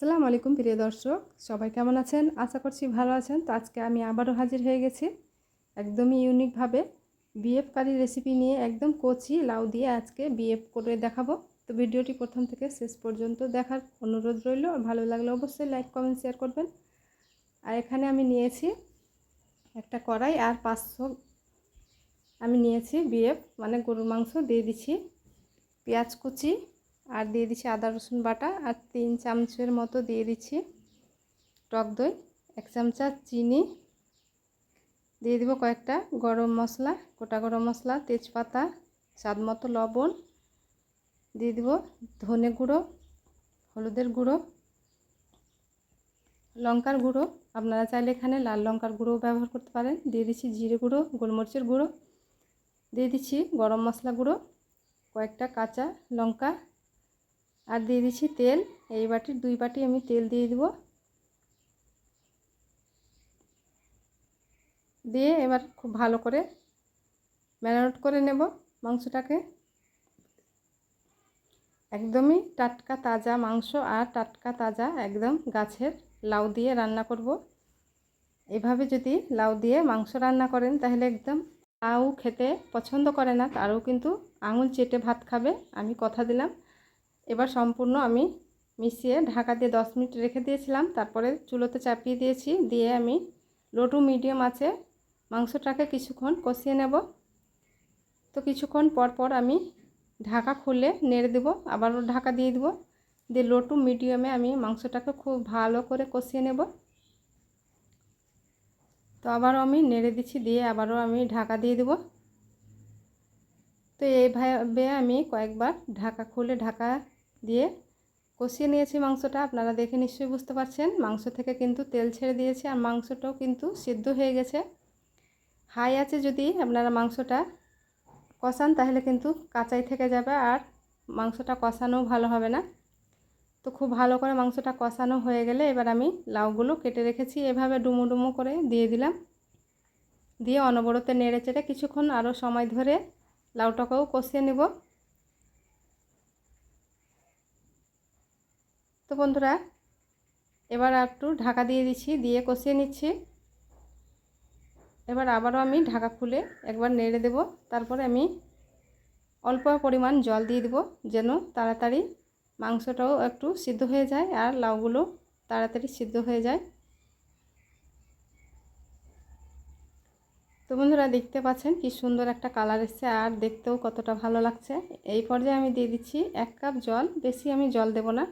আসসালামু আলাইকুম, প্রিয় দর্শক। সবাই কেমন আছেন? আশা করছি ভালো আছেন। তো আজকে আমি আবারও হাজির হয়ে গেছি একদমই ইউনিকভাবে বিএফ কারি রেসিপি নিয়ে একদম কচি লাউ দিয়ে আজকে বিএফ করে দেখাবো। তো ভিডিওটি প্রথম থেকে শেষ পর্যন্ত দেখার অনুরোধ রইল। আর ভালো লাগলে অবশ্যই লাইক, কমেন্ট, শেয়ার করবেন। আর এখানে আমি নিয়েছি একটা কড়াই আর পাঁচশো আমি নিয়েছি বিএফ মানে গরুর মাংস দিয়ে দিচ্ছি। পেঁয়াজ কুচি আর দিয়ে দিচ্ছি আদা, রসুন বাটা আর তিন চামচের মতো দিয়ে দিচ্ছি টক দই, এক চামচা চিনি। দিয়ে দিব কয়েকটা গরম মশলা, গোটা গরম মশলা, তেজপাতা, স্বাদ মতো লবণ। দিয়ে দিব ধনে গুঁড়ো, হলুদের গুঁড়ো, লঙ্কার গুঁড়ো। আপনারা চাইলে এখানে লাল লঙ্কার গুঁড়ো ব্যবহার করতে পারেন। দিয়ে দিচ্ছি জিরে গুঁড়ো, গোলমরিচের গুঁড়ো। দিয়ে দিচ্ছি গরম মশলা গুঁড়ো, কয়েকটা কাঁচা লঙ্কা আর দিয়ে দিচ্ছি তেল। এই বাটির দুই বাটি আমি তেল দিয়ে দিব। দিয়ে এবার খুব ভালো করে ম্যারিনেট করে নেব মাংসটাকে। একদমই টাটকা তাজা মাংস আর টাটকা তাজা একদম গাছের লাউ দিয়ে রান্না করব। এভাবে যদি লাউ দিয়ে মাংস রান্না করেন তাহলে একদম লাউ খেতে পছন্দ করে না, তারও কিন্তু আঙুল চেটে ভাত খাবে, আমি কথা দিলাম। এবার সম্পূর্ণ আমি মিশিয়ে ঢাকা দিয়ে দশ মিনিট রেখে দিয়েছিলাম। তারপরে চুলোতে চাপিয়ে দিয়েছি। দিয়ে আমি লো টু মিডিয়াম আছে মাংসটাকে কিছুক্ষণ কষিয়ে নেব। তো কিছুক্ষণ পর পর আমি ঢাকা খুলে নেড়ে দেবো, আবারও ঢাকা দিয়ে দেবো। দিয়ে লো টু মিডিয়ামে আমি মাংসটাকে খুব ভালো করে কষিয়ে নেব। তো আবারও আমি নেড়ে দিচ্ছি, দিয়ে আবারও আমি ঢাকা দিয়ে দেবো। তো এইভাবে আমি কয়েকবার ঢাকা খুলে ঢাকা দিয়ে কষিয়ে নিয়েছি মাংসটা। আপনারা দেখে নিশ্চয়ই বুঝতে পারছেন, মাংস থেকে কিন্তু তেল ছেড়ে দিয়েছে আর মাংসটাও কিন্তু সিদ্ধ হয়ে গেছে। হাই আছে যদি আপনারা মাংসটা কষান, তাহলে কিন্তু কাঁচাই থেকে যাবে আর মাংসটা কষানোও ভালো হবে না। তো খুব ভালো করে মাংসটা কষানো হয়ে গেলে এবার আমি লাউগুলো কেটে রেখেছি, এভাবে ডুমো ডুমো করে দিয়ে দিলাম। দিয়ে অনবরতে নেড়ে চেড়ে কিছুক্ষণ আরও সময় ধরে লাউটাকেও কষিয়ে নেব। তো বন্ধুরা, এবার একটু ঢাকা দিয়ে দিচ্ছি, দিয়ে কষিয়ে নিচ্ছি। এবার আবারও আমি ঢাকা খুলে একবার নেড়ে দেব। তারপরে আমি অল্প পরিমাণ জল দিয়ে দেব যেন তাড়াতাড়ি মাংসটাও একটু সিদ্ধ হয়ে যায় আর লাউগুলো তাড়াতাড়ি সিদ্ধ হয়ে যায়। তো বন্ধুরা, দেখতে পাচ্ছেন কি সুন্দর একটা কালার এসছে আর দেখতেও কতটা ভালো লাগছে। এই পর্যায়ে আমি দিয়ে দিচ্ছি এক কাপ জল, বেশি আমি জল দেব না।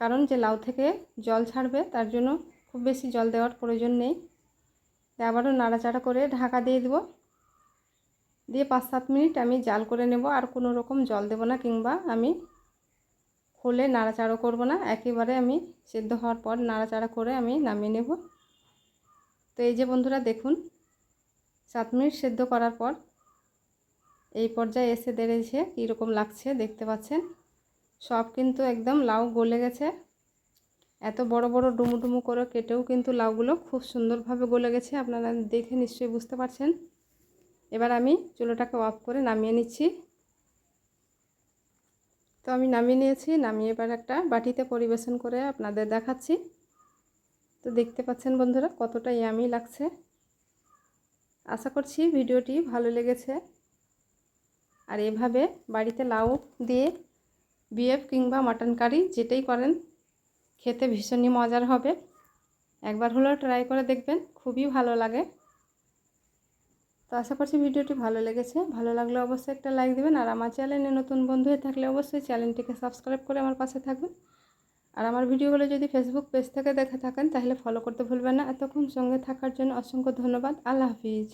কারণ যে লাউ থেকে জল ছাড়বে, তার জন্য খুব বেশি জল দেওয়ার প্রয়োজন নেই। আবারও নাড়াচাড়া করে ঢাকা দিয়ে দেবো। দিয়ে পাঁচ সাত মিনিট আমি জাল করে নেব, আর কোনো রকম জল দেব না কিংবা আমি খোলে নাড়াচাড়া করব না। একেবারে আমি সেদ্ধ হওয়ার পর নাড়াচাড়া করে আমি নামিয়ে নেব। তো এই যে বন্ধুরা দেখুন, সাত মিনিট সেদ্ধ করার পর এই পর্যায়ে এসে দেড়েছে কীরকম লাগছে, দেখতে পাচ্ছেন? সব কিন্তু একদম লাউ গলে গেছে। এত বড় বড় ডুমু ডুমু করে কেটেও কিন্তু লাউগুলো খুব সুন্দরভাবে গলে গেছে। আপনারা দেখে নিশ্চয়ই বুঝতে পারছেন। এবার আমি চুলোটাকে অফ করে নামিয়ে নিচ্ছি। তো আমি নামিয়ে নিয়েছি, নামিয়ে এবার একটা বাটিতে পরিবেশন করে আপনাদের দেখাচ্ছি। তো দেখতে পাচ্ছেন বন্ধুরা কতটা ইয়ামি লাগছে। আশা করছি ভিডিওটি ভালো লেগেছে। আর এভাবে বাড়িতে লাউ দিয়ে বিএফ কিংবা মাটন কারি, যেটাই করেন, খেতে ভীষণই মজার হবে। একবার হলেও ট্রাই করে দেখবেন, খুবই ভালো লাগে। তো আশা করছি ভিডিওটি ভালো লেগেছে। ভালো লাগলে অবশ্যই একটা লাইক দেবেন, আর আমার চ্যানেলে নতুন বন্ধু হয়ে থাকলে অবশ্যই চ্যানেলটিকে সাবস্ক্রাইব করে আমার পাশে থাকবেন। আর আমার ভিডিওগুলো যদি ফেসবুক পেজ থেকে দেখে থাকেন, তাহলে ফলো করতে ভুলবেন না। এতক্ষণ সঙ্গে থাকার জন্য অসংখ্য ধন্যবাদ। আল্লাহ হাফিজ।